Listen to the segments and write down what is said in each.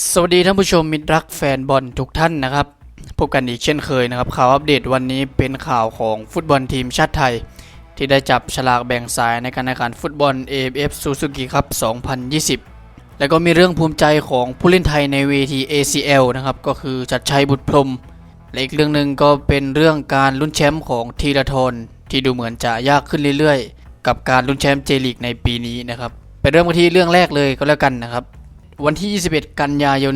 สวัสดีท่านผู้ชมมิตรรักแฟนบอลทุกท่านนะครับ พบกันอีกเช่นเคยนะครับ ข่าวอัปเดตวันนี้เป็นข่าวของฟุตบอลทีมชาติไทย ที่ได้จับฉลากแบ่งสายในการแข่งขันฟุตบอล AFF Suzuki Cup 2020 แล้วก็มีเรื่องภูมิใจของผู้เล่นไทยในเวที ACL นะครับ ก็คือจัดชัยบุตรพรม และอีกเรื่องหนึ่งก็เป็นเรื่องการลุ้นแชมป์ของทีละทนที่ดูเหมือนจะยากขึ้นเรื่อยๆ กับการลุ้นแชมป์เจลีกในปีนี้นะครับไปเริ่มกันที่เรื่องแรกเลยก็แล้วกันนะครับ วันที่ 21 กันยายน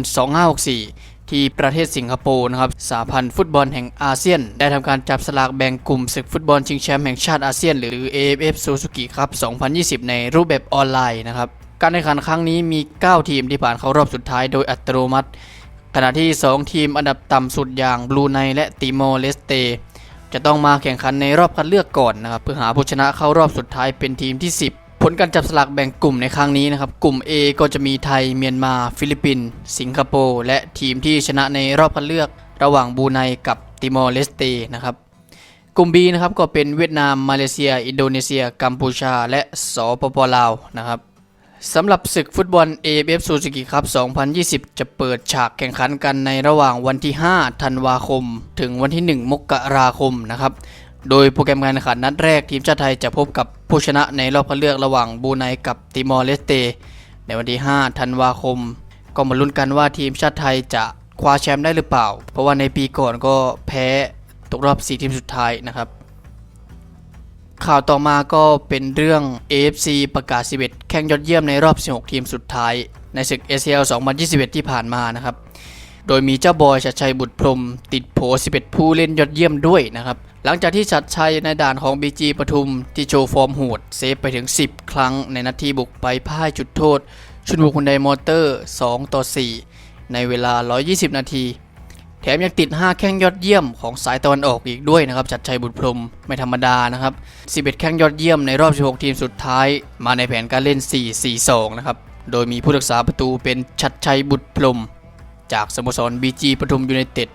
2564 ที่ประเทศสิงคโปร์นะครับสาพันธ์ฟุตบอลแห่งอาเซียน ได้ทำการจับสลากแบ่งกลุ่มศึกฟุตบอลชิงแชมป์แห่งชาติอาเซียน หรือ AFF Suzuki Cup 2020 ในรูปแบบออนไลน์นะครับการแข่งขันครั้งนี้มี 9 ทีมที่ผ่านเข้ารอบสุดท้ายโดยอัตโนมัติ ขณะที่ 2 ทีมอันดับต่ำสุดอย่างบลูไนและติโมเลสเตจะต้องมาแข่งขันในรอบคัดเลือกก่อนนะครับเพื่อหาผู้ชนะเข้ารอบสุดท้ายเป็นทีมที่ 10 ลการจับสลากแบ่งกลุ่มในครั้งนี้นะครับ กลุ่ม A ก็จะมีไทย เมียนมา ฟิลิปปินส์สิงคโปร์และทีมที่ชนะในรอบคัดเลือก ระหว่างบูไนกับติมอร์เลสเตนะครับ กลุ่ม B นะครับก็เป็นเวียดนาม มาเลเซีย อินโดนีเซีย กัมพูชา และสปปลาวนะครับสำหรับศึกฟุตบอล AFF Suzuki Cup 2020 จะเปิดฉากแข่งขันกันในระหว่างวันที่ 5 ธันวาคม ถึงวันที่ 1 มกราคมนะครับ โดยโปรแกรมการแข่งขันนัดแรกทีมชาติไทยจะพบกับผู้ชนะในรอบคัดเลือกระหว่างบูไนกับติมอร์เลสเต ในวันที่ 5 ธันวาคม ก็มาลุ้นกันว่าทีมชาติไทยจะคว้าแชมป์ได้หรือเปล่า เพราะว่าในปีก่อนก็แพ้ตกรอบ 4 ทีมสุดท้ายนะครับ ข่าวต่อมาก็เป็นเรื่อง AFC ประกาศ 11 แข่งยอดเยี่ยมในรอบ 16 ทีมสุดท้าย ในศึก ACL 2021 ที่ผ่านมานะครับ โดยมีเจ้าบอยชัดชัยบุตรพรมติดโผ 11 ผู้เล่นยอดเยี่ยมด้วยนะครับ หลังจากที่ชัดชัยในด่านของ BG ปทุมที่โชว์ฟอร์มโหดเซฟไปถึง 10 ครั้งในนาทีบุกไปพ่ายจุดโทษ ชุนบุกคุนไดมอเตอร์ 2 ต่อ 4 ในเวลา 120 นาที แถมยังติด 5 แข้งยอดเยี่ยมของสายตะวันออกอีกด้วยนะครับชัดชัยบุตรพรมไม่ธรรมดานะครับ 11 แข้งยอดเยี่ยมในรอบ 16 ทีมสุดท้าย มาในแผนการเล่น 4-4-2 นะครับโดยมีผู้รักษาประตูเป็นชัดชัยบุตรพรมจากสโมสร BG ปทุมยูไนเต็ด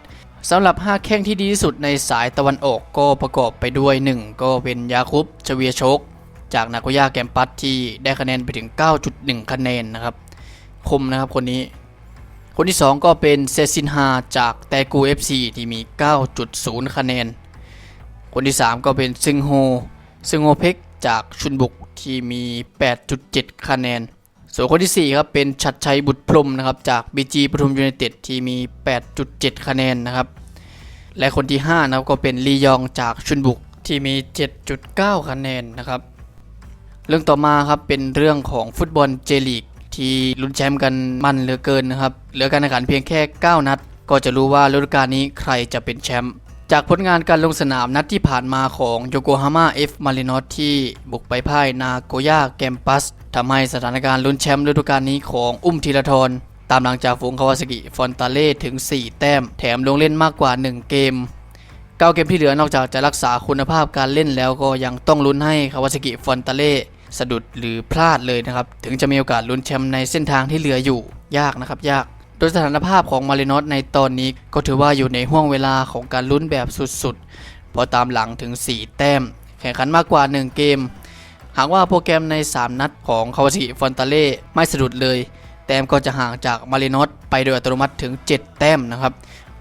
สำหรับ 5 แข้งที่ดีที่สุดในสายตะวันออกก็ประกอบไปด้วย 1 ก็เป็นยาคุปชเวียโชกจากนาโกย่าแกมปัสที่ได้คะแนนไปถึง 9.1 คะแนนนะครับ คมนะครับคนนี้ คนที่ 2 ก็เป็นเซซินฮาจากแตกู FC ที่มี 9.0 คะแนน คนที่ 3 ก็เป็นซึงโฮซึงโฮเพ็กจากชุนบุกที่มี 8.7 คะแนน ส่วนคนที่ 4 ครับ เป็นชัดชัยบุตรพรมนะครับ จาก BG ปทุมยูไนเต็ดที่มี 8.7 คะแนนนะครับ และคนที่ 5 นะครับ ก็เป็นลียองจากชุนบุกที่มี 7.9 คะแนนนะครับ เรื่องต่อมาครับเป็นเรื่องของฟุตบอลเจลีกที่ลุ้นแชมป์กันมันเหลือเกินนะครับ เหลือการแข่งขันเพียงแค่ 9 นัด ก็จะรู้ว่าฤดูกาลนี้ใครจะเป็นแชมป์ จากผลงานการลงสนามนัดที่ผ่านมาของโยโกฮาม่าเอฟมารินอสที่บุกไปพ่ายนาโกย่าแกมปัสทำให้สถานการณ์ลุ้นแชมป์ฤดูกาลนี้ของอุ้มธีรทรตามหลังจากฝูงคาวาซากิฟอนตาเล่ถึง 4 แต้ม แถมลงเล่นมากกว่า 1 เกม 9 เกมที่เหลือนอกจากจะรักษาคุณภาพการเล่นแล้วก็ยังต้องลุ้นให้คาวาซากิฟอนตาเล่สะดุดหรือพลาดเลยนะครับ ถึงจะมีโอกาสลุ้นแชมป์ในเส้นทางที่เหลืออยู่ยากนะครับยาก ดยสถานภาพของมารินอสในตอนนี้ก็ถือว่าอยู่ในห่วงเวลาของการลุ้นแบบสุดๆ เพราะตามหลังถึง 4 แต้ม แข่งขันมากกว่า 1 เกม หากว่าโปรแกรมใน 3 นัดของคาวาซิฟอนตาเล่ไม่สะดุดเลย แต้มก็จะห่างจากมารินอสไปโดยอัตโนมัติถึง 7 แต้มนะครับ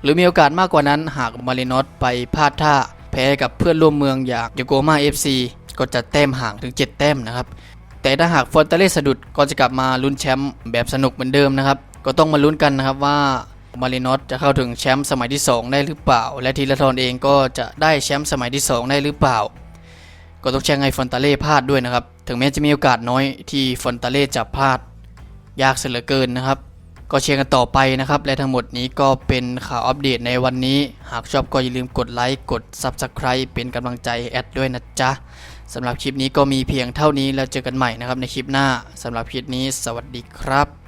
หรือมีโอกาสมากกว่านั้นหากมารินอสไปพลาดท่าแพ้กับเพื่อนร่วมเมืองอย่างโยโกมาเอฟซีก็จะแต้มห่างถึง 7 แต้มนะครับแต่ถ้าหากฟอนตาเล่สะดุดก็จะกลับมาลุ้นแชมป์แบบสนุกเหมือนเดิมนะครับ ก็ต้องมาลุ้นกันนะครับว่ามารินอสจะเข้าถึงแชมป์สมัยที่ 2 ได้หรือเปล่า และทีละทรเองก็จะได้แชมป์สมัยที่ 2 ได้หรือเปล่า ก็ต้องแช่งให้ฟอนตาเล่พลาดด้วยนะครับ ถึงแม้จะมีโอกาสน้อยที่ฟอนตาเล่จะพลาด ยากเสียเหลือเกินนะครับ ก็เชียร์กันต่อไปนะครับ และทั้งหมดนี้ก็เป็นข่าวอัปเดตในวันนี้ หากชอบก็อย่าลืมกดไลค์กด Subscribe เป็นกำลังใจแอดด้วยนะจ๊ะสำหรับคลิปนี้ก็มีเพียงเท่านี้แล้วเจอกันใหม่นะครับในคลิปหน้าสำหรับคลิปนี้ สวัสดีครับ